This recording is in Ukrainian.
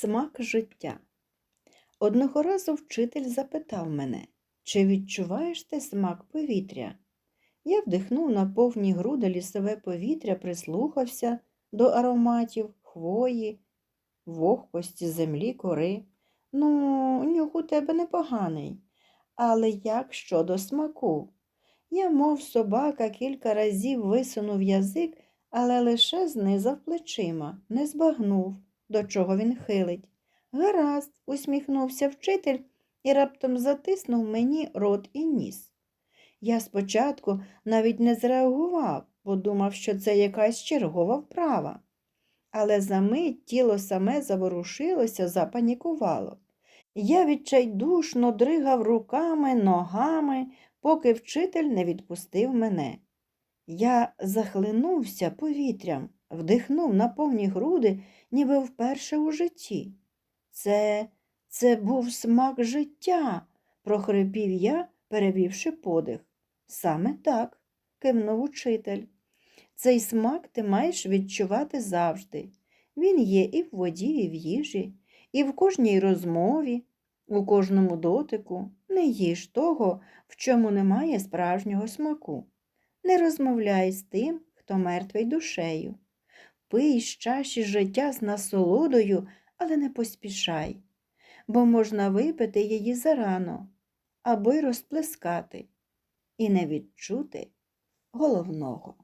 Смак життя. Одного разу вчитель запитав мене, чи відчуваєш ти смак повітря? Я вдихнув на повні груди лісове повітря, прислухався до ароматів хвої, вогкості землі, кори. Ну, нюх у тебе непоганий. Але як щодо смаку? Я, мов собака, кілька разів висунув язик, але лише знизав плечима, не збагнув, до чого він хилить. Гаразд, усміхнувся вчитель і раптом затиснув мені рот і ніс. Я спочатку навіть не зреагував, бо думав, що це якась чергова вправа. Але за мить тіло саме заворушилося, запанікувало. Я відчайдушно дригав руками, ногами, поки вчитель не відпустив мене. Я захлинувся повітрям, вдихнув на повні груди, ніби вперше у житті. Це, це був смак життя, прохрипів я, перевівши подих. Саме так, кивнув учитель. Цей смак ти маєш відчувати завжди. Він є і в воді, і в їжі, і в кожній розмові, у кожному дотику. Не їж того, в чому немає справжнього смаку. Не розмовляй з тим, хто мертвий душею. Пий з чаші життя з насолодою, але не поспішай, бо можна випити її зарано або й розплескати і не відчути головного.